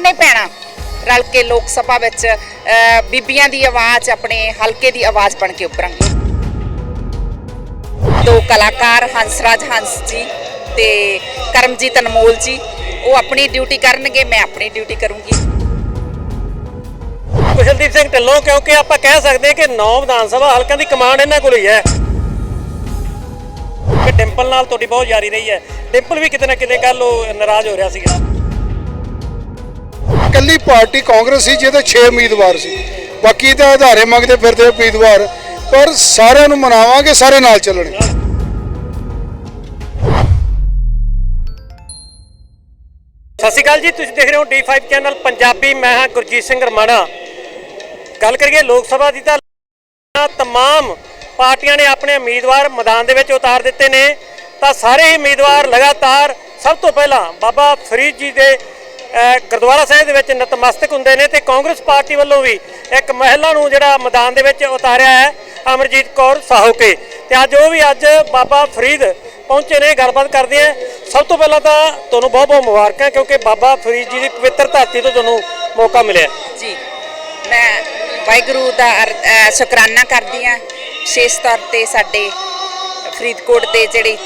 ਦੋਨੇ ਭੈਣਾਂ ਰਲ ਕੇ ਲੋਕ ਸਭਾ ਵਿੱਚ ਬੀਬੀਆਂ ਦੀ ਆਵਾਜ਼, ਆਪਣੇ ਹਲਕੇ ਦੀ ਆਵਾਜ਼ ਬਣ ਕੇ ਉੱਭਰਾਂਗੇ ਦੋ ਕਲਾਕਾਰ, ਹੰਸਰਾਜ ਹੰਸ ਜੀ ਤੇ ਕਰਮਜੀਤ ਅਨਮੋਲ ਜੀ, ਉਹ ਆਪਣੀ ਡਿਊਟੀ ਕਰਨਗੇ, ਮੈਂ ਆਪਣੀ ਡਿਊਟੀ ਕਰੂੰਗੀ। ਕੁਸ਼ਲਦੀਪ ਸਿੰਘ ਢਿੱਲੋਂ, ਕਿਉਂਕਿ ਆਪਾਂ ਕਹਿ ਸਕਦੇ ਹਾਂ ਕਿ ਨੌ ਵਿਧਾਨ ਸਭਾ ਹਲਕਿਆਂ ਦੀ ਕਮਾਂਡ ਇਹਨਾਂ ਕੋਲ ਹੀ ਹੈ। ਕਿ ਡਿੰਪਲ ਨਾਲ ਤੁਹਾਡੀ ਬਹੁਤ ਯਾਰੀ ਰਹੀ ਹੈ। ਡਿੰਪਲ ਵੀ ਕਿਤੇ ਨਾ ਕਿਤੇ ਕੱਲ ਉਹ ਨਾਰਾਜ਼ ਹੋ ਰਿਹਾ ਸੀਗਾ। ਇਕੱਲੀ ਪਾਰਟੀ ਕਾਂਗਰਸ ਸੀ, ਜਿਹਦੇ 6 ਉਮੀਦਵਾਰ ਸੀ। ਬਾਕੀ ਤਾਂ ਆਧਾਰੇ ਮੰਗਦੇ ਫਿਰਦੇ ਉਮੀਦਵਾਰ। ਪਰ ਸਾਰਿਆਂ ਨੂੰ ਮਨਾਵਾਂਗੇ, ਸਾਰੇ ਨਾਲ ਚੱਲਣਗੇ। ਸਤਿ ਸ਼੍ਰੀ ਅਕਾਲ ਜੀ, ਤੁਸੀਂ ਦੇਖ ਰਹੇ ਹੋ D5 ਚੈਨਲ ਪੰਜਾਬੀ, ਮੈਂ ਹਾਂ ਗੁਰਜੀਤ ਸਿੰਘ ਰਮਾਣਾ। ਗੱਲ ਕਰੀਏ ਲੋਕ ਸਭਾ ਦੀ ਤਾਂ ਤਮਾਮ ਪਾਰਟੀਆਂ ਨੇ ਆਪਣੇ ਉਮੀਦਵਾਰ ਮੈਦਾਨ ਦੇ ਵਿੱਚ ਉਤਾਰ ਦਿੱਤੇ ਨੇ। ਤਾਂ ਸਾਰੇ ਹੀ ਉਮੀਦਵਾਰ ਲਗਾਤਾਰ ਸਭ ਤੋਂ ਪਹਿਲਾਂ ਬਾਬਾ ਫਰੀਦ ਜੀ ਦੇ ਗੁਰਦੁਆਰਾ ਸਾਹਿਬ ਦੇ ਵਿੱਚ ਨਤਮਸਤਕ ਹੁੰਦੇ ਨੇ ਤੇ ਕਾਂਗਰਸ ਪਾਰਟੀ ਵੱਲੋਂ ਵੀ ਇੱਕ ਮਹਿਲਾ ਨੂੰ ਜਿਹੜਾ ਮੈਦਾਨ ਦੇ ਵਿੱਚ ਉਤਾਰਿਆ ਹੈ, ਅਮਰਜੀਤ ਕੌਰ ਸਾਹੋਕੇ। ਤੇ ਅੱਜ ਉਹ ਵੀ ਅੱਜ ਬਾਬਾ ਫਰੀਦ ਪਹੁੰਚੇ ਨੇ, ਗੱਲਬਾਤ ਕਰਦੇ ਆ। ਸਭ ਤੋਂ ਪਹਿਲਾਂ ਤਾਂ ਤੁਹਾਨੂੰ ਬਹੁਤ ਬਹੁਤ ਮੁਬਾਰਕਾਂ, ਕਿਉਂਕਿ ਬਾਬਾ ਫਰੀਦ ਜੀ ਦੀ ਪਵਿੱਤਰ ਧਰਤੀ ਤੋਂ ਤੁਹਾਨੂੰ ਮੌਕਾ ਮਿਲਿਆ। ਜੀ, ਮੈਂ ਵਾਹਿਗੁਰੂ ਦਾ ਸ਼ੁਕਰਾਨਾ ਕਰਦੀ ਹਾਂ। ਵਿਸ਼ੇਸ਼ ਤੌਰ ਤੇ ਸਾਡੇ ਫਰੀਦਕੋਟ ਦੇ ਜਿਹੜੀ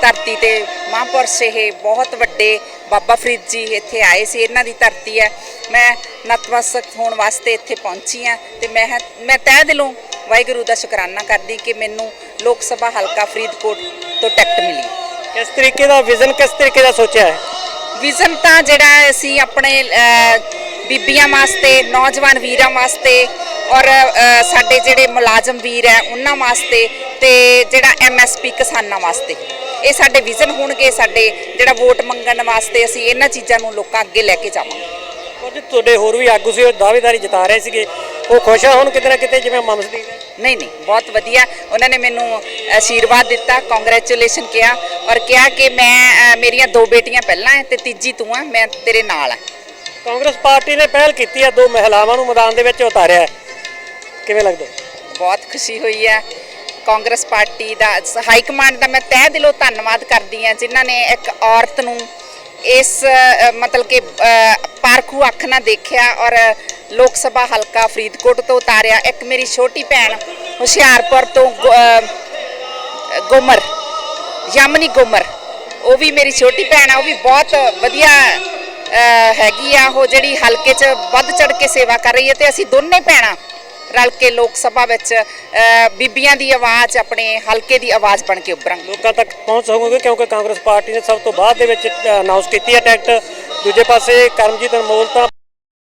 ਧਰਤੀ ਤੇ ਮਹਾਂਪੁਰਸ਼ ਇਹ ਬਹੁਤ ਵੱਡੇ ਬਾਬਾ ਫਰੀਦ ਜੀ ਇੱਥੇ ਆਏ ਸੀ ਇਹਨਾਂ ਦੀ ਧਰਤੀ ਹੈ। ਮੈਂ ਨਤਮਸਤਕ ਹੋਣ ਵਾਸਤੇ ਇੱਥੇ ਪਹੁੰਚੀ ਹਾਂ ਤੇ ਮੈਂ ਮੈਂ ਤਹਿ ਦਿਲੋਂ ਵਾਹਿਗੁਰੂ ਦਾ ਸ਼ੁਕਰਾਨਾ ਕਰਦੀ ਕਿ ਮੈਨੂੰ ਲੋਕ ਸਭਾ ਹਲਕਾ ਫਰੀਦਕੋਟ ਤੋਂ ਟਿਕਟ ਮਿਲੀ। ਕਿਸ ਤਰੀਕੇ ਦਾ ਵਿਜ਼ਨ ਕਿਸ ਤਰੀਕੇ ਦਾ ਸੋਚਿਆ ਹੈ? ਵਿਜ਼ਨ ਤਾਂ ਜਿਹੜਾ ਅਸੀਂ ਆਪਣੇ ਬੀਬੀਆਂ ਵਾਸਤੇ ਨੌਜਵਾਨ ਵੀਰਾਂ ਵਾਸਤੇ ਔਰ ਸਾਡੇ ਜਿਹੜੇ ਮੁਲਾਜ਼ਮ ਵੀਰ ਹੈ ਉਹਨਾਂ ਵਾਸਤੇ ਤੇ ਜਿਹੜਾ ਐਮਐਸਪੀ ਕਿਸਾਨਾਂ ਵਾਸਤੇ। ਇਹ ਸਾਡੇ ਵਿਜ਼ਨ ਹੋਣਗੇ ਸਾਡੇ ਜਿਹੜਾ ਵੋਟ ਮੰਗਣ ਵਾਸਤੇ ਅਸੀਂ ਇਹਨਾਂ ਚੀਜ਼ਾਂ ਨੂੰ ਲੋਕਾਂ ਅੱਗੇ ਲੈ ਕੇ ਜਾਵਾਂਗੇ। ਕੁਝ ਤੁਹਾਡੇ ਹੋਰ ਵੀ ਆਗੂ ਸੀ ਉਹ ਦਾਅਵੇਦਾਰੀ ਜਤਾ ਰਹੇ ਸੀਗੇ। ਉਹ ਖੁਸ਼ ਆ ਹੁਣ ਕਿਤੇ ਨਾ ਕਿਤੇ ਜਿਵੇਂ ਮਮਸਦੀ ਨੇ ਨਹੀਂ ਨਹੀਂ ਬਹੁਤ ਵਧੀਆ। ਉਹਨਾਂ ਨੇ ਮੈਨੂੰ ਆਸ਼ੀਰਵਾਦ ਦਿੱਤਾ ਕੰਗ੍ਰੈਚੁਲੇਸ਼ਨ ਕਿਹਾ ਔਰ ਕਿਹਾ ਕਿ ਮੈਂ ਮੇਰੀਆਂ ਦੋ ਬੇਟੀਆਂ ਪਹਿਲਾਂ ਹੈ ਤੇ ਤੀਜੀ ਤੂੰ ਆ ਮੈਂ ਤੇਰੇ ਨਾਲ ਆ ਕਾਂਗਰਸ ਪਾਰਟੀ ਨੇ ਪਹਿਲ ਕੀਤੀ ਹੈ ਦੋ ਮਹਿਲਾਵਾਂ ਨੂੰ ਮੈਦਾਨ ਦੇ ਵਿੱਚ ਉਤਾਰਿਆ ਕਿਵੇਂ ਲੱਗਦਾ? ਬਹੁਤ ਖੁਸ਼ੀ ਹੋਈ ਹੈ। ਕਾਂਗਰਸ ਪਾਰਟੀ ਦਾ ਹਾਈ ਕਮਾਂਡ ਦਾ ਮੈਂ ਤਹਿ ਦਿਲੋਂ ਧੰਨਵਾਦ ਕਰਦੀ ਹਾਂ ਜਿਨ੍ਹਾਂ ਨੇ ਇੱਕ ਔਰਤ ਨੂੰ ਇਸ ਮਤਲਬ ਕਿ ਪਾਰਖੂ ਅੱਖ ਨਾਲ ਦੇਖਿਆ ਔਰ ਲੋਕ ਸਭਾ ਹਲਕਾ ਫਰੀਦਕੋਟ ਤੋਂ ਉਤਾਰਿਆ। ਇੱਕ ਮੇਰੀ ਛੋਟੀ ਭੈਣ ਹੁਸ਼ਿਆਰਪੁਰ ਤੋਂ ਗੁ- ਅ, ਯਮਨੀ ਗੋਮਰ ਉਹ ਵੀ ਮੇਰੀ ਛੋਟੀ ਭੈਣ ਆ ਉਹ ਵੀ ਬਹੁਤ ਵਧੀਆ ਹੈਗੀ ਆ। ਉਹ ਜਿਹੜੀ ਹਲਕੇ 'ਚ ਵੱਧ ਚੜ ਕੇ ਸੇਵਾ ਕਰ ਰਹੀ ਹੈ ਤੇ ਅਸੀਂ ਦੋਨੇ ਭੈਣਾਂ ਰਲ ਕੇ ਲੋਕ ਸਭਾ ਵਿੱਚ ਬੀਬੀਆਂ ਦੀ ਆਵਾਜ਼ ਆਪਣੇ ਹਲਕੇ ਦੀ ਆਵਾਜ਼ ਬਣ ਕੇ ਉੱਭਰਾਂਗੇ ਲੋਕਾਂ ਤੱਕ ਪਹੁੰਚ ਸਕੋਗੇ ਕਿਉਂਕਿ ਕਾਂਗਰਸ ਪਾਰਟੀ ਨੇ ਸਭ ਤੋਂ ਬਾਅਦ ਦੇ ਵਿੱਚ ਅਨਾਉਂਸ ਕੀਤੀ ਹੈ ਟਿਕਟ। ਦੂਜੇ ਪਾਸੇ ਕਰਮਜੀਤ ਅਨਮੋਲ ਤਾਂ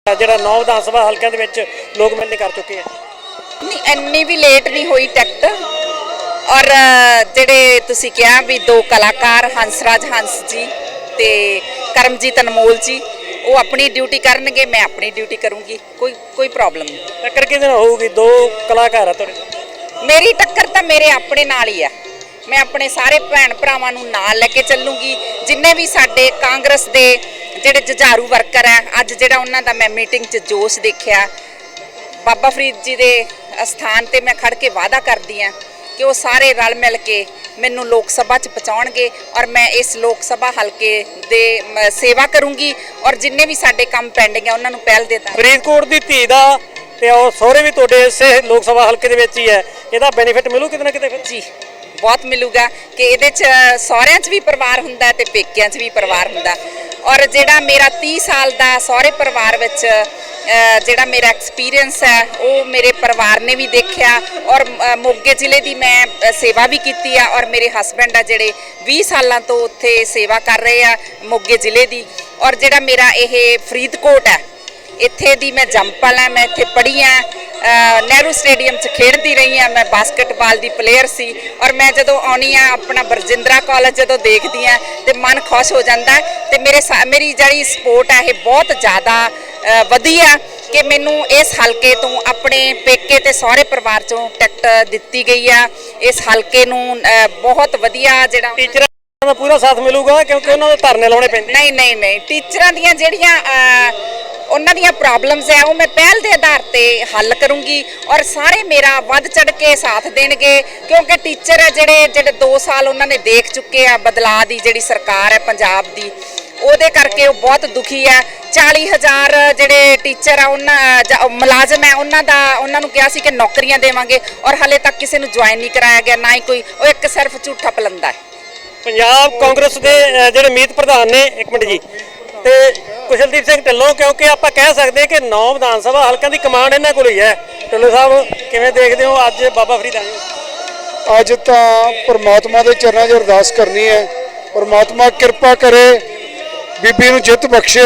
ਜਿਹੜਾ ਨੌ ਵਿਧਾਨ ਸਭਾ ਹਲਕਿਆਂ ਦੇ ਵਿੱਚ ਲੋਕ ਮਿਲਣੀ ਕਰ ਚੁੱਕੇ ਆ ਨਹੀਂ ਇੰਨੀ ਵੀ ਲੇਟ ਨਹੀਂ ਹੋਈ ਟਿਕਟ। ਔਰ ਜਿਹੜੇ ਤੁਸੀਂ ਕਿਹਾ ਵੀ ਦੋ ਕਲਾਕਾਰ ਹੰਸਰਾਜ ਹੰਸ ਜੀ ਤੇ ਕਰਮਜੀਤ ਅਨਮੋਲ ਜੀ ਉਹ ਆਪਣੀ ਡਿਊਟੀ ਕਰਨਗੇ ਮੈਂ ਆਪਣੀ ਡਿਊਟੀ ਕਰੂੰਗੀ। ਕੋਈ ਕੋਈ ਪ੍ਰੋਬਲਮ ਨਹੀਂ। ਟੱਕਰ ਕਿਹਦੇ ਨਾਲ ਹੋਊਗੀ? ਦੋ ਕਲਾਕਾਰ ਆ ਤੁਹਾਡੇ। ਮੇਰੀ ਟੱਕਰ ਤਾਂ ਮੇਰੇ ਆਪਣੇ ਨਾਲ ਹੀ ਆ। ਮੈਂ ਆਪਣੇ ਸਾਰੇ ਭੈਣ ਭਰਾਵਾਂ ਨੂੰ ਨਾਲ ਲੈ ਕੇ ਚੱਲੂੰਗੀ। ਜਿੰਨੇ ਵੀ ਸਾਡੇ ਕਾਂਗਰਸ ਦੇ ਜਿਹੜੇ ਜੁਝਾਰੂ ਵਰਕਰ ਆ ਅੱਜ ਜਿਹੜਾ ਉਹਨਾਂ ਦਾ ਮੈਂ ਮੀਟਿੰਗ 'ਚ ਜੋਸ਼ ਦੇਖਿਆ ਬਾਬਾ ਫਰੀਦ ਜੀ ਦੇ ਅਸਥਾਨ ਤੇ ਮੈਂ ਖੜ ਕੇ ਵਾਅਦਾ ਕਰਦੀ ਆ। ਕਿ ਉਹ ਸਾਰੇ ਰਲ ਮਿਲ ਕੇ ਮੈਨੂੰ ਲੋਕ ਸਭਾ 'ਚ ਪਹੁੰਚਾਉਣਗੇ ਔਰ ਮੈਂ ਇਸ ਲੋਕ ਸਭਾ ਹਲਕੇ ਦੇ ਸੇਵਾ ਕਰੂੰਗੀ ਔਰ ਜਿੰਨੇ ਵੀ ਸਾਡੇ ਕੰਮ ਪੈਂਡਿੰਗ ਆ ਉਹਨਾਂ ਨੂੰ ਪਹਿਲ ਦੇ ਦਾਂ ਫਰੀਦਕੋਟ ਦੀ ਧੀ ਦਾ ਤੇ ਉਹ ਸਹੁਰੇ ਵੀ ਤੁਹਾਡੇ ਇਸੇ ਲੋਕ ਸਭਾ ਹਲਕੇ ਦੇ ਵਿੱਚ ਹੀ ਹੈ। ਇਹਦਾ ਬੈਨੀਫਿਟ ਮਿਲੂ ਕਿਤੇ ਨਾ ਕਿਤੇ ਫਿਰ? ਜੀ ਬਹੁਤ ਮਿਲੂਗਾ ਕਿ ਇਹਦੇ ਚ ਸਹੁਰਿਆਂ ਚ ਵੀ ਪਰਿਵਾਰ ਹੁੰਦਾ ਤੇ ਪੇਕਿਆਂ ਚ ਵੀ ਪਰਿਵਾਰ ਹੁੰਦਾ। ਔਰ ਜਿਹੜਾ ਮੇਰਾ 30 ਸਾਲ ਦਾ ਸਹੁਰੇ ਪਰਿਵਾਰ ਵਿੱਚ ਜਿਹੜਾ ਮੇਰਾ ਐਕਸਪੀਰੀਅੰਸ ਹੈ ਉਹ ਮੇਰੇ ਪਰਿਵਾਰ ਨੇ ਵੀ ਦੇਖਿਆ ਔਰ ਅ, ਮੋਗੇ ਜ਼ਿਲ੍ਹੇ ਦੀ ਮੈਂ ਸੇਵਾ ਵੀ ਕੀਤੀ ਆ ਔਰ ਮੇਰੇ ਹਸਬੰਡ ਆ ਜਿਹੜੇ 20 ਸਾਲਾਂ ਤੋਂ ਉੱਥੇ ਸੇਵਾ ਕਰ ਰਹੇ ਆ ਮੋਗੇ ਜ਼ਿਲ੍ਹੇ ਦੀ ਔਰ ਜਿਹੜਾ ਮੇਰਾ ਇਹ ਫਰੀਦਕੋਟ ਹੈ ਇੱਥੇ ਦੀ ਮੈਂ ਜੰਪਲ ਆ ਮੈਂ ਇੱਥੇ ਪੜ੍ਹੀ ਆ ਨਹਿਰੂ ਸਟੇਡੀਅਮ 'ਚ ਖੇਡਦੀ ਰਹੀ ਆ ਮੈਂ ਬਾਸਕਟਬਾਲ ਦੀ ਪਲੇਅਰ ਸੀ ਔਰ ਮੈਂ ਜਦੋਂ ਆਉਣੀ ਆ ਆਪਣਾ ਬਰਜਿੰਦਰਾ ਕਾਲਜ ਜਦੋਂ ਦੇਖਦੀ ਆ ਤੇ ਮਨ ਖੁਸ਼ ਹੋ ਜਾਂਦਾ ਹੈ ਤੇ ਮੇਰੇ ਸਾ- ਮੇਰੀ ਜਿਹੜੀ ਸਪੋਰਟ ਹੈ ਇਹ ਬਹੁਤ ਜ਼ਿਆਦਾ ਵਧੀਆ ਕਿ ਮੈਨੂੰ ਇਸ ਹਲਕੇ ਤੋਂ ਆਪਣੇ ਪੇਕੇ ਤੇ ਸਹੁਰੇ ਪਰਿਵਾਰ ਚੋਂ ਟਿਕਟ ਦਿੱਤੀ ਗਈ ਆ। ਇਸ ਹਲਕੇ ਨੂੰ ਬਹੁਤ ਵਧੀਆ ਜਿਹੜਾ ਟੀਚਰਾਂ ਦਾ ਪੂਰਾ ਸਾਥ ਮਿਲੂਗਾ ਕਿਉਂਕਿ ਉਹਨਾਂ ਦੇ ਧਰਨੇ ਲਾਉਣੇ ਪੈਂਦੇ। ਨਹੀਂ ਨਹੀਂ ਨਹੀਂ। ਟੀਚਰਾਂ ਦੀਆਂ ਜਿਹੜੀਆਂ ਉਹਨਾਂ ਦੀਆਂ ਪ੍ਰੋਬਲਮਸ ਹੈ ਉਹ ਮੈਂ ਪਹਿਲ ਦੇ ਆਧਾਰ ਤੇ ਹੱਲ ਕਰੂੰਗੀ ਔਰ ਸਾਰੇ ਮੇਰਾ ਵੱਧ ਚੜ ਕੇ ਸਾਥ ਦੇਣਗੇ ਕਿਉਂਕਿ ਟੀਚਰ ਜਿਹੜੇ ਜਿਹੜੇ 2 ਸਾਲ ਉਹਨਾਂ ਨੇ ਦੇਖ ਚੁੱਕੇ ਆ ਬਦਲਾਅ ਦੀ ਜਿਹੜੀ ਸਰਕਾਰ ਹੈ ਪੰਜਾਬ ਦੀ ਉਹਦੇ ਕਰਕੇ ਉਹ ਬਹੁਤ ਦੁਖੀ ਹੈ। 40000 ਜਿਹੜੇ ਟੀਚਰ ਆ ਉਹਨਾਂ ਮੁਲਾਜ਼ਮ ਹੈ ਉਹਨਾਂ ਦਾ ਉਹਨਾਂ ਨੂੰ ਕਿਹਾ ਸੀ ਕਿ ਨੌਕਰੀਆਂ ਦੇਵਾਂਗੇ ਔਰ ਹਲੇ ਤੱਕ ਕਿਸੇ ਨੂੰ ਜੁਆਇਨ ਨਹੀਂ ਕਰਾਇਆ ਗਿਆ ਨਾ ਹੀ ਕੋਈ ਉਹ ਇੱਕ ਸਿਰਫ ਝੂਠਾ ਪਲੰਦਾ ਹੈ। ਪੰਜਾਬ ਕਾਂਗਰਸ ਦੇ ਜਿਹੜੇ ਮੀਤ ਪ੍ਰਧਾਨ ਨੇ ਇੱਕ ਮਿੰਟ ਜੀ। ਤੇ ਕੁਸ਼ਲਦੀਪ ਸਿੰਘ ਢਿੱਲੋਂ ਕਿਉਂਕਿ ਆਪਾਂ ਕਹਿ ਸਕਦੇ ਹਾਂ ਕਿ ਨੌ ਵਿਧਾਨ ਸਭਾ ਹਲਕਿਆਂ ਦੀ ਕਮਾਂਡ ਇਹਨਾਂ ਕੋਲ ਹੀ ਹੈ। ਢਿੱਲੋਂ ਸਾਹਿਬ ਕਿਵੇਂ ਦੇਖਦੇ ਹੋ ਅੱਜ ਬਾਬਾ ਫਰੀਦ ਆਏ? ਅੱਜ ਤਾਂ ਪਰਮਾਤਮਾ ਦੇ ਚਰਨਾਂ 'ਚ ਅਰਦਾਸ ਕਰਨੀ ਹੈ। ਪਰਮਾਤਮਾ ਕਿਰਪਾ ਕਰੇ ਬੀਬੀ ਨੂੰ ਜਿੱਤ ਬਖਸ਼ੇ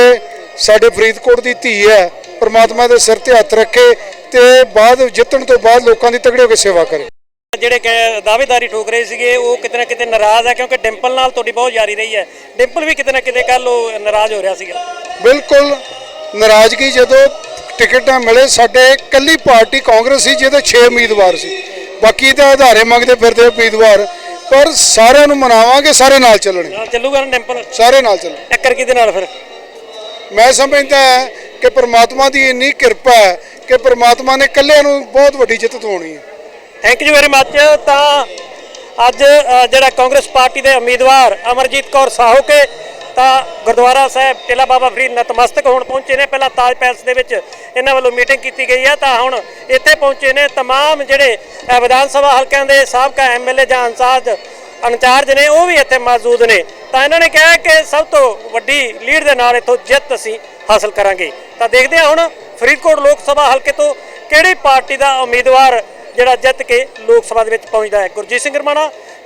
ਸਾਡੇ ਫਰੀਦਕੋਟ ਦੀ ਧੀ ਹੈ ਪਰਮਾਤਮਾ ਦੇ ਸਿਰ ਤੇ ਹੱਥ ਰੱਖੇ ਤੇ ਬਾਅਦ ਜਿੱਤਣ ਤੋਂ ਬਾਅਦ ਲੋਕਾਂ ਦੀ ਤਗੜੇ ਹੋ ਕੇ ਸੇਵਾ ਕਰੇ। ਜਿਹੜੇ ਦਾਅਵੇਦਾਰੀ ਠੋਕ ਰਹੇ ਸੀਗੇ ਉਹ ਕਿਤੇ ਨਾ ਕਿਤੇ ਨਾਰਾਜ਼ ਹੈ ਕਿਉਂਕਿ ਡਿੰਪਲ ਨਾਲ ਤੁਹਾਡੀ ਬਹੁਤ ਯਾਰੀ ਰਹੀ ਹੈ। ਡਿੰਪਲ ਵੀ ਕਿਤੇ ਨਾ ਕਿਤੇ ਕੱਲ ਉਹ ਨਾਰਾਜ਼ ਹੋ ਰਿਹਾ ਸੀਗਾ। ਬਿਲਕੁਲ ਨਾਰਾਜ਼ਗੀ ਜਦੋਂ ਟਿਕਟ ਮਿਲੇ ਸਾਡੇ ਕੱਲੀ ਪਾਰਟੀ ਕਾਂਗਰਸ ਸੀ ਜਿਹਦੇ 6 ਉਮੀਦਵਾਰ ਸੀ। ਬਾਕੀ ਤਾਂ ਆਧਾਰੇ ਮੰਗਦੇ ਫਿਰਦੇ ਉਮੀਦਵਾਰ। ਪਰ ਸਾਰਿਆਂ ਨੂੰ ਮਨਾਵਾਂਗੇ ਸਾਰੇ ਨਾਲ ਚੱਲਣਗੇ ਨਾਲ ਚੱਲੂਗਾ ਨਾ ਡਿੰਪਲ ਸਾਰੇ ਨਾਲ ਚੱਲਣ। ਟੱਕਰ ਕਿਹਦੇ ਨਾਲ ਫਿਰ? ਮੈਂ ਸਮਝਦਾ ਹਾਂ ਕਿ ਪ੍ਰਮਾਤਮਾ ਦੀ ਇੰਨੀ ਕਿਰਪਾ ਹੈ ਕਿ ਪ੍ਰਮਾਤਮਾ ਨੇ ਇਕੱਲਿਆਂ ਨੂੰ ਬਹੁਤ ਵੱਡੀ ਜਿੱਤ ਦਿਵਾਉਣੀ ਹੈ। ਥੈਂਕ ਯੂ ਵੈਰੀ ਮੱਚ ਤਾਂ ਅੱਜ ਜਿਹੜਾ ਕਾਂਗਰਸ ਪਾਰਟੀ ਦੇ ਉਮੀਦਵਾਰ ਅਮਰਜੀਤ ਕੌਰ ਸਾਹੋਕੇ ਤਾਂ ਗੁਰਦੁਆਰਾ ਸਾਹਿਬ ਟਿਲਾ ਬਾਬਾ ਫਰੀਦ ਨਤਮਸਤਕ ਹੋਣ ਪਹੁੰਚੇ ਨੇ ਪਹਿਲਾਂ ਤਾਜ ਪੈਲਸ ਦੇ ਵਿੱਚ ਇਹਨਾਂ ਵੱਲੋਂ ਮੀਟਿੰਗ ਕੀਤੀ ਗਈ ਹੈ ਤਾਂ ਹੁਣ ਇੱਥੇ ਪਹੁੰਚੇ ਨੇ तमाम ਜਿਹੜੇ ਅ, ਵਿਧਾਨ ਸਭਾ ਹਲਕਿਆਂ ਦੇ ਸਾਬਕਾ ਐਮਐਲਏ ਜਾਂ ਇੰਚਾਰਜ ਇੰਚਾਰਜ ਨੇ ਉਹ ਵੀ ਇੱਥੇ ਮੌਜੂਦ ਨੇ ਤਾਂ ਇਹਨਾਂ ਨੇ ਕਿਹਾ ਕਿ ਸਭ ਤੋਂ ਵੱਡੀ ਲੀਡ ਦੇ ਨਾਲ ਇੱਥੋਂ ਜਿੱਤ ਅਸੀਂ ਹਾਸਲ ਕਰਾਂਗੇ ਤਾਂ ਦੇਖਦੇ ਹਾਂ ਹੁਣ ਫਰੀਦਕੋਟ ਲੋਕ ਸਭਾ ਹਲਕੇ ਤੋਂ ਕਿਹੜੀ ਪਾਰਟੀ ਦਾ ਉਮੀਦਵਾਰ ਜਿਹੜਾ ਜਿੱਤ ਕੇ ਲੋਕ ਸਭਾ ਦੇ ਵਿੱਚ ਪਹੁੰਚਦਾ ਹੈ ਗੁਰਜੀਤ ਸਿੰਘ ਰਮਾਣਾ